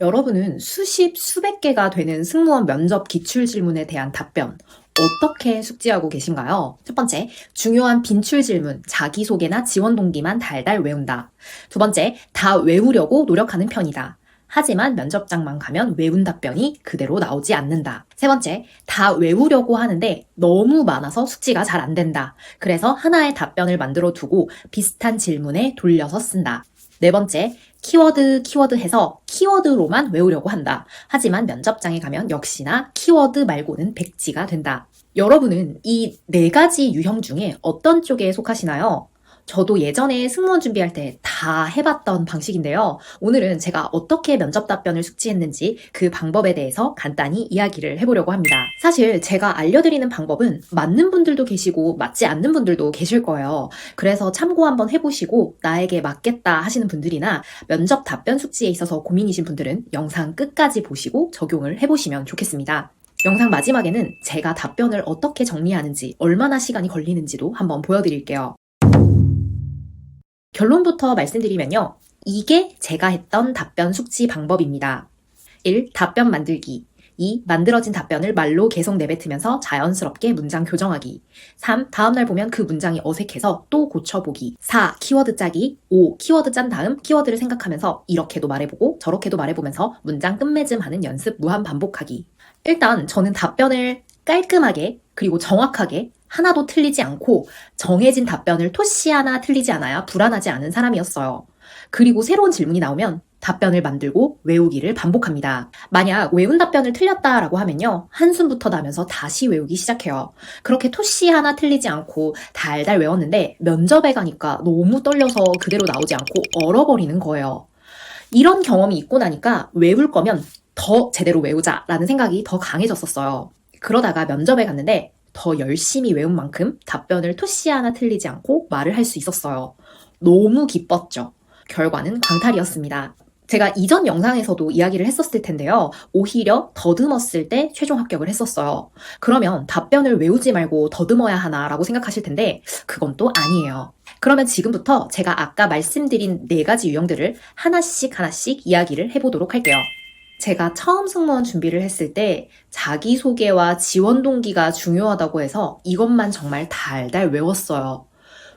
여러분은 수십, 수백 개가 되는 승무원 면접 기출 질문에 대한 답변 어떻게 숙지하고 계신가요? 첫 번째, 중요한 빈출 질문, 자기소개나 지원 동기만 달달 외운다. 두 번째, 다 외우려고 노력하는 편이다. 하지만 면접장만 가면 외운 답변이 그대로 나오지 않는다. 세 번째, 다 외우려고 하는데 너무 많아서 숙지가 잘 안 된다. 그래서 하나의 답변을 만들어 두고 비슷한 질문에 돌려서 쓴다. 네 번째, 키워드, 키워드 해서 키워드로만 외우려고 한다. 하지만 면접장에 가면 역시나 키워드 말고는 백지가 된다. 여러분은 이 네 가지 유형 중에 어떤 쪽에 속하시나요? 저도 예전에 승무원 준비할 때 다 해봤던 방식인데요. 오늘은 제가 어떻게 면접 답변을 숙지했는지 그 방법에 대해서 간단히 이야기를 해보려고 합니다. 사실 제가 알려드리는 방법은 맞는 분들도 계시고 맞지 않는 분들도 계실 거예요. 그래서 참고 한번 해보시고 나에게 맞겠다 하시는 분들이나 면접 답변 숙지에 있어서 고민이신 분들은 영상 끝까지 보시고 적용을 해보시면 좋겠습니다. 영상 마지막에는 제가 답변을 어떻게 정리하는지, 얼마나 시간이 걸리는지도 한번 보여드릴게요. 결론부터 말씀드리면요. 이게 제가 했던 답변 숙지 방법입니다. 1. 답변 만들기. 2. 만들어진 답변을 말로 계속 내뱉으면서 자연스럽게 문장 교정하기. 3. 다음날 보면 그 문장이 어색해서 또 고쳐보기. 4. 키워드 짜기. 5. 키워드 짠 다음 키워드를 생각하면서 이렇게도 말해보고 저렇게도 말해보면서 문장 끝맺음 하는 연습 무한 반복하기. 일단 저는 답변을 깔끔하게 그리고 정확하게 하나도 틀리지 않고 정해진 답변을 토시 하나 틀리지 않아야 불안하지 않은 사람이었어요. 그리고 새로운 질문이 나오면 답변을 만들고 외우기를 반복합니다. 만약 외운 답변을 틀렸다라고 하면요. 한숨부터 나면서 다시 외우기 시작해요. 그렇게 토시 하나 틀리지 않고 달달 외웠는데 면접에 가니까 너무 떨려서 그대로 나오지 않고 얼어버리는 거예요. 이런 경험이 있고 나니까 외울 거면 더 제대로 외우자라는 생각이 더 강해졌었어요. 그러다가 면접에 갔는데 더 열심히 외운 만큼 답변을 토시 하나 틀리지 않고 말을 할 수 있었어요. 너무 기뻤죠. 결과는 광탈이었습니다. 제가 이전 영상에서도 이야기를 했었을 텐데요. 오히려 더듬었을 때 최종 합격을 했었어요. 그러면 답변을 외우지 말고 더듬어야 하나라고 생각하실 텐데 그건 또 아니에요. 그러면 지금부터 제가 아까 말씀드린 네 가지 유형들을 하나씩 하나씩 이야기를 해보도록 할게요. 제가 처음 승무원 준비를 했을 때 자기소개와 지원 동기가 중요하다고 해서 이것만 정말 달달 외웠어요.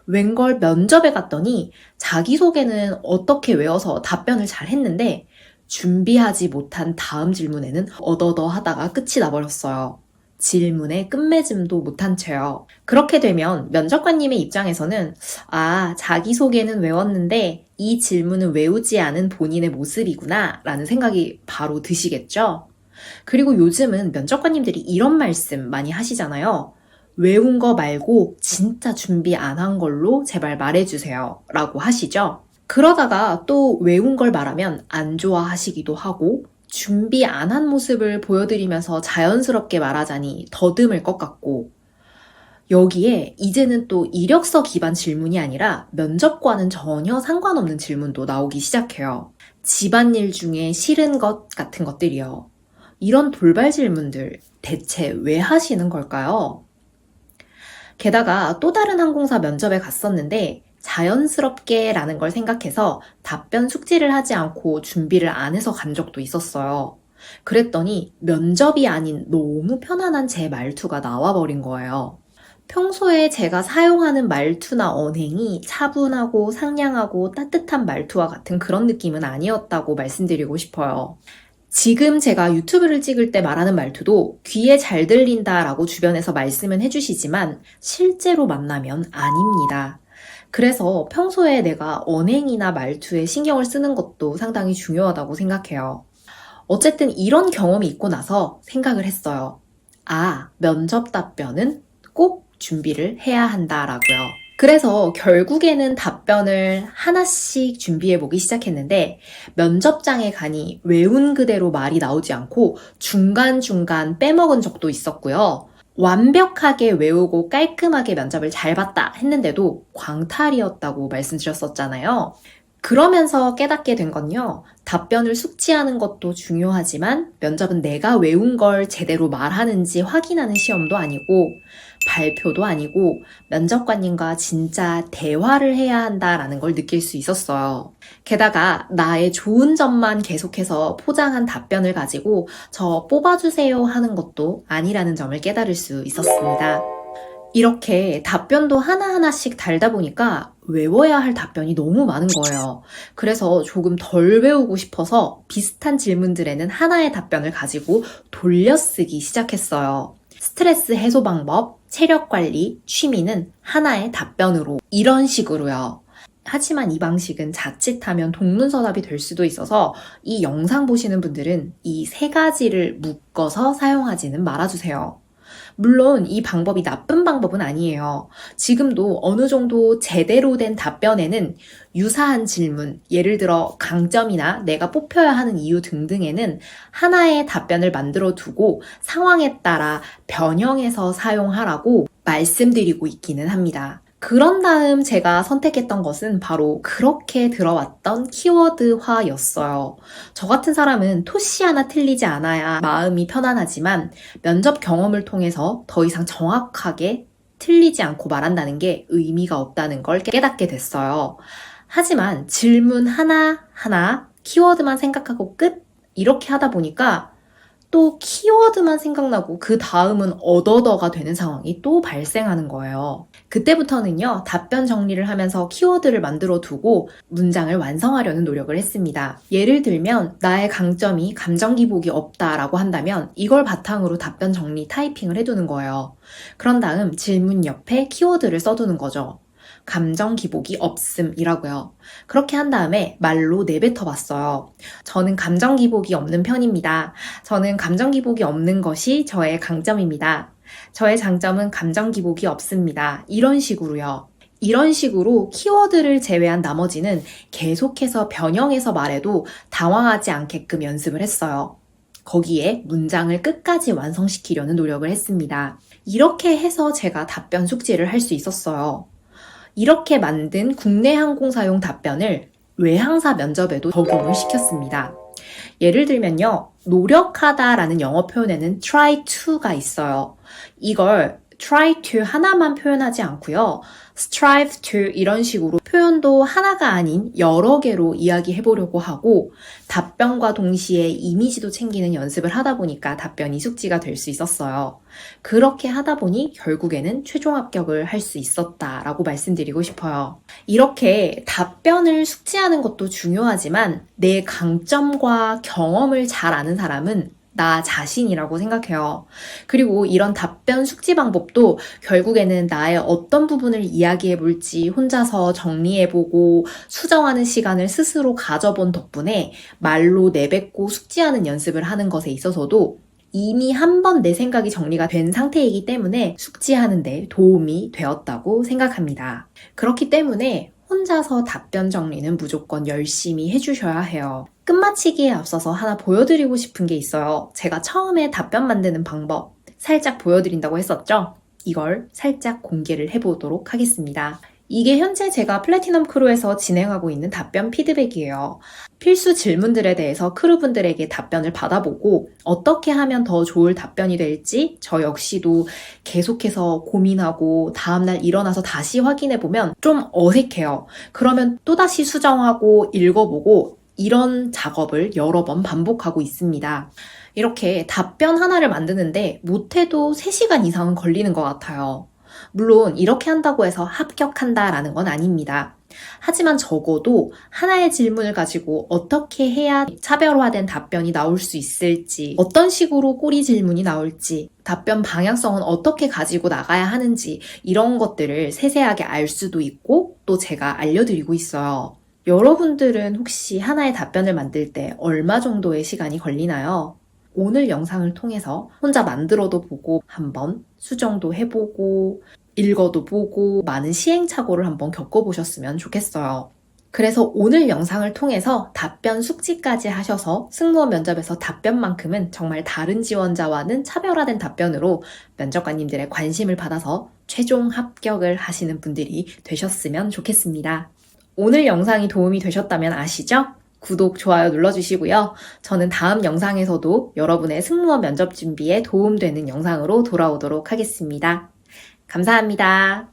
웬걸 면접에 갔더니 자기소개는 어떻게 외워서 답변을 잘 했는데 준비하지 못한 다음 질문에는 어더더 하다가 끝이 나버렸어요. 질문의 끝맺음도 못한 채요. 그렇게 되면 면접관님의 입장에서는 아, 자기소개는 외웠는데 이 질문은 외우지 않은 본인의 모습이구나 라는 생각이 바로 드시겠죠? 그리고 요즘은 면접관님들이 이런 말씀 많이 하시잖아요. 외운 거 말고 진짜 준비 안 한 걸로 제발 말해주세요. 라고 하시죠? 그러다가 또 외운 걸 말하면 안 좋아하시기도 하고 준비 안 한 모습을 보여드리면서 자연스럽게 말하자니 더듬을 것 같고 여기에 이제는 또 이력서 기반 질문이 아니라 면접과는 전혀 상관없는 질문도 나오기 시작해요. 집안일 중에 싫은 것 같은 것들이요. 이런 돌발 질문들 대체 왜 하시는 걸까요? 게다가 또 다른 항공사 면접에 갔었는데 자연스럽게 라는 걸 생각해서 답변 숙지를 하지 않고 준비를 안 해서 간 적도 있었어요. 그랬더니 면접이 아닌 너무 편안한 제 말투가 나와버린 거예요. 평소에 제가 사용하는 말투나 언행이 차분하고 상냥하고 따뜻한 말투와 같은 그런 느낌은 아니었다고 말씀드리고 싶어요. 지금 제가 유튜브를 찍을 때 말하는 말투도 귀에 잘 들린다 라고 주변에서 말씀은 해주시지만 실제로 만나면 아닙니다. 그래서 평소에 내가 언행이나 말투에 신경을 쓰는 것도 상당히 중요하다고 생각해요. 어쨌든 이런 경험이 있고 나서 생각을 했어요. 아, 면접 답변은 꼭 준비를 해야 한다라고요. 그래서 결국에는 답변을 하나씩 준비해 보기 시작했는데 면접장에 가니 외운 그대로 말이 나오지 않고 중간중간 빼먹은 적도 있었고요. 완벽하게 외우고 깔끔하게 면접을 잘 봤다 했는데도 광탈이었다고 말씀드렸었잖아요. 그러면서 깨닫게 된 건요. 답변을 숙지하는 것도 중요하지만 면접은 내가 외운 걸 제대로 말하는지 확인하는 시험도 아니고 발표도 아니고 면접관님과 진짜 대화를 해야 한다라는 걸 느낄 수 있었어요. 게다가 나의 좋은 점만 계속해서 포장한 답변을 가지고 저 뽑아주세요 하는 것도 아니라는 점을 깨달을 수 있었습니다. 이렇게 답변도 하나하나씩 달다 보니까 외워야 할 답변이 너무 많은 거예요. 그래서 조금 덜 외우고 싶어서 비슷한 질문들에는 하나의 답변을 가지고 돌려쓰기 시작했어요. 스트레스 해소 방법, 체력 관리, 취미는 하나의 답변으로 이런 식으로요. 하지만 이 방식은 자칫하면 동문서답이 될 수도 있어서 이 영상 보시는 분들은 이 세 가지를 묶어서 사용하지는 말아주세요. 물론 이 방법이 나쁜 방법은 아니에요. 지금도 어느 정도 제대로 된 답변에는 유사한 질문, 예를 들어 강점이나 내가 뽑혀야 하는 이유 등등에는 하나의 답변을 만들어 두고 상황에 따라 변형해서 사용하라고 말씀드리고 있기는 합니다. 그런 다음 제가 선택했던 것은 바로 그렇게 들어왔던 키워드화였어요. 저 같은 사람은 토시 하나 틀리지 않아야 마음이 편안하지만 면접 경험을 통해서 더 이상 정확하게 틀리지 않고 말한다는 게 의미가 없다는 걸 깨닫게 됐어요. 하지만 질문 하나하나 키워드만 생각하고 끝? 이렇게 하다 보니까 또 키워드만 생각나고 그 다음은 어더더가 되는 상황이 또 발생하는 거예요. 그때부터는요, 답변 정리를 하면서 키워드를 만들어 두고 문장을 완성하려는 노력을 했습니다. 예를 들면, 나의 강점이 감정 기복이 없다라고 한다면 이걸 바탕으로 답변 정리 타이핑을 해두는 거예요. 그런 다음 질문 옆에 키워드를 써두는 거죠. 감정 기복이 없음이라고요. 그렇게 한 다음에 말로 내뱉어 봤어요. 저는 감정 기복이 없는 편입니다. 저는 감정 기복이 없는 것이 저의 강점입니다. 저의 장점은 감정 기복이 없습니다. 이런 식으로요. 이런 식으로 키워드를 제외한 나머지는 계속해서 변형해서 말해도 당황하지 않게끔 연습을 했어요. 거기에 문장을 끝까지 완성시키려는 노력을 했습니다. 이렇게 해서 제가 답변 숙지를 할 수 있었어요. 이렇게 만든 국내 항공사용 답변을 외항사 면접에도 적용을 시켰습니다. 예를 들면요, 노력하다라는 영어 표현에는 try to가 있어요. 이걸 try to 하나만 표현하지 않고요. strive to 이런 식으로 표현도 하나가 아닌 여러 개로 이야기해 보려고 하고 답변과 동시에 이미지도 챙기는 연습을 하다 보니까 답변이 숙지가 될 수 있었어요. 그렇게 하다 보니 결국에는 최종 합격을 할 수 있었다라고 말씀드리고 싶어요. 이렇게 답변을 숙지하는 것도 중요하지만 내 강점과 경험을 잘 아는 사람은 나 자신이라고 생각해요. 그리고 이런 답변 숙지 방법도 결국에는 나의 어떤 부분을 이야기해 볼지 혼자서 정리해 보고 수정하는 시간을 스스로 가져본 덕분에 말로 내뱉고 숙지하는 연습을 하는 것에 있어서도 이미 한 번 내 생각이 정리가 된 상태이기 때문에 숙지하는데 도움이 되었다고 생각합니다. 그렇기 때문에 혼자서 답변 정리는 무조건 열심히 해주셔야 해요. 끝마치기에 앞서서 하나 보여드리고 싶은 게 있어요. 제가 처음에 답변 만드는 방법 살짝 보여드린다고 했었죠? 이걸 살짝 공개를 해보도록 하겠습니다. 이게 현재 제가 플래티넘 크루에서 진행하고 있는 답변 피드백이에요. 필수 질문들에 대해서 크루분들에게 답변을 받아보고 어떻게 하면 더 좋을 답변이 될지 저 역시도 계속해서 고민하고 다음날 일어나서 다시 확인해보면 좀 어색해요. 그러면 또다시 수정하고 읽어보고 이런 작업을 여러 번 반복하고 있습니다. 이렇게 답변 하나를 만드는데 못해도 3시간 이상은 걸리는 것 같아요. 물론 이렇게 한다고 해서 합격한다라는 건 아닙니다. 하지만 적어도 하나의 질문을 가지고 어떻게 해야 차별화된 답변이 나올 수 있을지, 어떤 식으로 꼬리 질문이 나올지, 답변 방향성은 어떻게 가지고 나가야 하는지, 이런 것들을 세세하게 알 수도 있고, 또 제가 알려드리고 있어요. 여러분들은 혹시 하나의 답변을 만들 때 얼마 정도의 시간이 걸리나요? 오늘 영상을 통해서 혼자 만들어도 보고 한번 수정도 해보고 읽어도 보고 많은 시행착오를 한번 겪어보셨으면 좋겠어요. 그래서 오늘 영상을 통해서 답변 숙지까지 하셔서 승무원 면접에서 답변만큼은 정말 다른 지원자와는 차별화된 답변으로 면접관님들의 관심을 받아서 최종 합격을 하시는 분들이 되셨으면 좋겠습니다. 오늘 영상이 도움이 되셨다면 아시죠? 구독, 좋아요 눌러주시고요. 저는 다음 영상에서도 여러분의 승무원 면접 준비에 도움되는 영상으로 돌아오도록 하겠습니다. 감사합니다.